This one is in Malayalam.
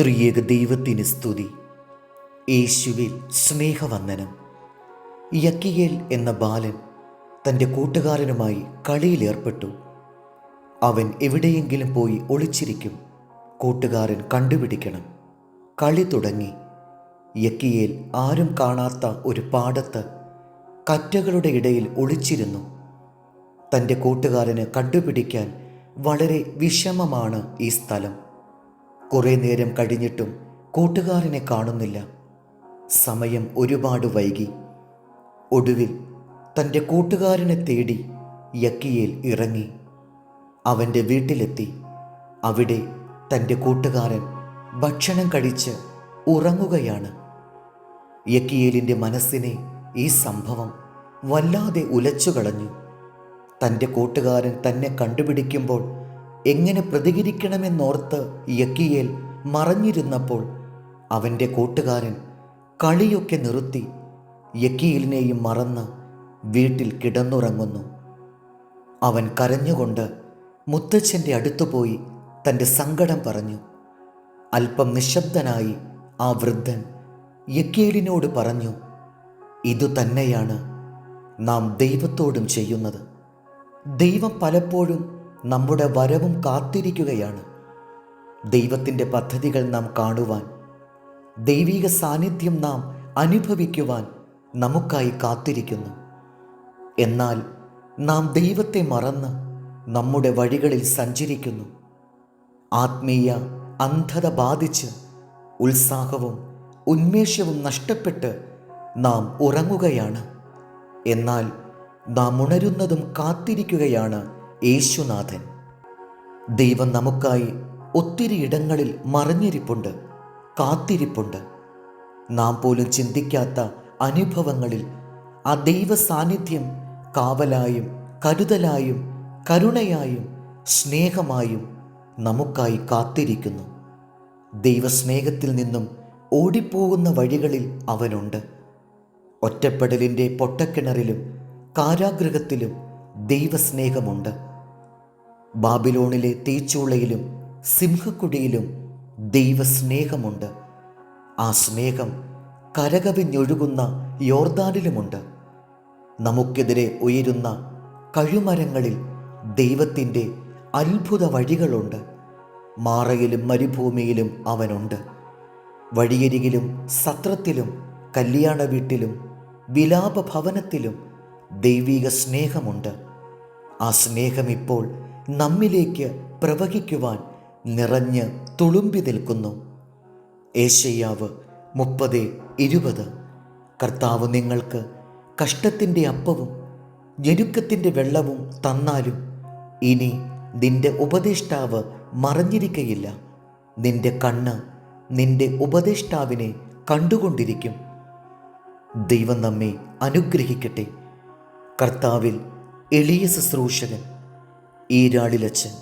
ത്രിയേക ദൈവത്തിന് സ്തുതി. യേശുവിൽ സ്നേഹവന്ദനം. യക്കിയേൽ എന്ന ബാലൻ തന്റെ കൂട്ടുകാരനുമായി കളിയിലേർപ്പെട്ടു അവൻ എവിടെയെങ്കിലും പോയി ഒളിച്ചിരിക്കും. കൂട്ടുകാരൻ കണ്ടുപിടിക്കണം. കളി തുടങ്ങി. യക്കിയേൽ ആരും കാണാത്ത ഒരു പാടത്ത് കറ്റകളുടെ ഇടയിൽ ഒളിച്ചിരുന്നു. തന്റെ കൂട്ടുകാരന് കണ്ടുപിടിക്കാൻ വളരെ വിഷമമാണ് ഈ സ്ഥലം. കുറേ നേരം കഴിഞ്ഞിട്ടും കൂട്ടുകാരനെ കാണുന്നില്ല. സമയം ഒരുപാട് വൈകി. ഒടുവിൽ തന്റെ കൂട്ടുകാരനെ തേടി യക്കിയേൽ ഇറങ്ങി. അവന്റെ വീട്ടിലെത്തി. അവിടെ തന്റെ കൂട്ടുകാരൻ ഭക്ഷണം കഴിച്ച് ഉറങ്ങുകയാണ്. യക്കിയേലിന്റെ മനസ്സിനെ ഈ സംഭവം വല്ലാതെ ഉലച്ചു കളഞ്ഞു തന്റെ കൂട്ടുകാരൻ തന്നെ കണ്ടുപിടിക്കുമ്പോൾ എങ്ങനെ പ്രതികരിക്കണമെന്നോർത്ത് യക്കിയേൽ മറഞ്ഞിരുന്നപ്പോൾ അവന്റെ കൂട്ടുകാരൻ കളിയൊക്കെ നിർത്തി യക്കിയേലിനെയും മറന്ന് വീട്ടിൽ കിടന്നുറങ്ങുന്നു. അവൻ കരഞ്ഞുകൊണ്ട് മുത്തച്ഛന്റെ അടുത്തു പോയി തന്റെ സങ്കടം പറഞ്ഞു. അല്പം നിശബ്ദനായി ആ വൃദ്ധൻ യക്കേലിനോട് പറഞ്ഞു ഇതു തന്നെയാണ് നാം ദൈവത്തോടും ചെയ്യുന്നത്. ദൈവം പലപ്പോഴും നമ്മുടെ വരവും കാത്തിരിക്കുകയാണ്. ദൈവത്തിന്റെ പദ്ധതികൾ നാം കാണുവാൻ ദൈവിക സാന്നിധ്യം നാം അനുഭവിക്കുവാൻ നമുക്കായി കാത്തിരിക്കുന്നു. എന്നാൽ നാം ദൈവത്തെ മറന്ന് നമ്മുടെ വഴികളിൽ സഞ്ചരിക്കുന്നു. ആത്മീയ അന്ധത ബാധിച്ച് ഉത്സാഹവും ഉന്മേഷവും നഷ്ടപ്പെട്ട് നാം ഉറങ്ങുകയാണ്. എന്നാൽ നാം ഉണരുന്നതും കാത്തിരിക്കുകയാണ് യേശുനാഥൻ. ദൈവം നമുക്കായി ഒത്തിരി ഇടങ്ങളിൽ മറിഞ്ഞിരിപ്പുണ്ട് കാത്തിരിപ്പുണ്ട്. നാം പോലും ചിന്തിക്കാത്ത അനുഭവങ്ങളിൽ ആ ദൈവ സാന്നിധ്യം കാവലായും കരുതലായും കരുണയായും സ്നേഹമായും നമുക്കായി കാത്തിരിക്കുന്നു. ദൈവസ്നേഹത്തിൽ നിന്നും ഓടിപ്പോകുന്ന വഴികളിൽ അവനുണ്ട്. ഒറ്റപ്പെടലിന്റെ പൊട്ടക്കിണറിലും കാരാഗ്രഹത്തിലും ദൈവസ്നേഹമുണ്ട്. ബാബിലോണിലെ തീച്ചൂളയിലും സിംഹക്കുടിയിലും ദൈവസ്നേഹമുണ്ട്. ആ സ്നേഹം കരകവിഞ്ഞൊഴുകുന്ന യോർദാനിലുമുണ്ട്. നമുക്കെതിരെ ഉയരുന്ന കഴുമരങ്ങളിൽ ദൈവത്തിന്റെ അത്ഭുത വഴികളുണ്ട് മാറയിലും മരുഭൂമിയിലും അവനുണ്ട്. വഴിയരികിലും സത്രത്തിലും കല്യാണ വീട്ടിലും വിലാപ ഭവനത്തിലും ദൈവിക സ്നേഹമുണ്ട് ആ സ്നേഹം ഇപ്പോൾ നമ്മിലേക്ക് പ്രവഹിക്കുവാൻ നിറഞ്ഞ് തുളുമ്പി നിൽക്കുന്നു. ഏശയ്യാവ് മുപ്പത് ഇരുപത്. കർത്താവ് നിങ്ങൾക്ക് കഷ്ടത്തിന്റെ അപ്പവും ഞെരുക്കത്തിന്റെ വെള്ളവും തന്നാലും ഇനി നിന്റെ ഉപദേഷ്ടാവ് മറഞ്ഞിരിക്കയില്ല. നിന്റെ കണ്ണ് നിന്റെ ഉപദേഷ്ടാവിനെ കണ്ടുകൊണ്ടിരിക്കും. ദൈവം നമ്മെ അനുഗ്രഹിക്കട്ടെ. കർത്താവിൽ എളിയ ശുശ്രൂഷകൻ ഈരാളിലച്ചൻ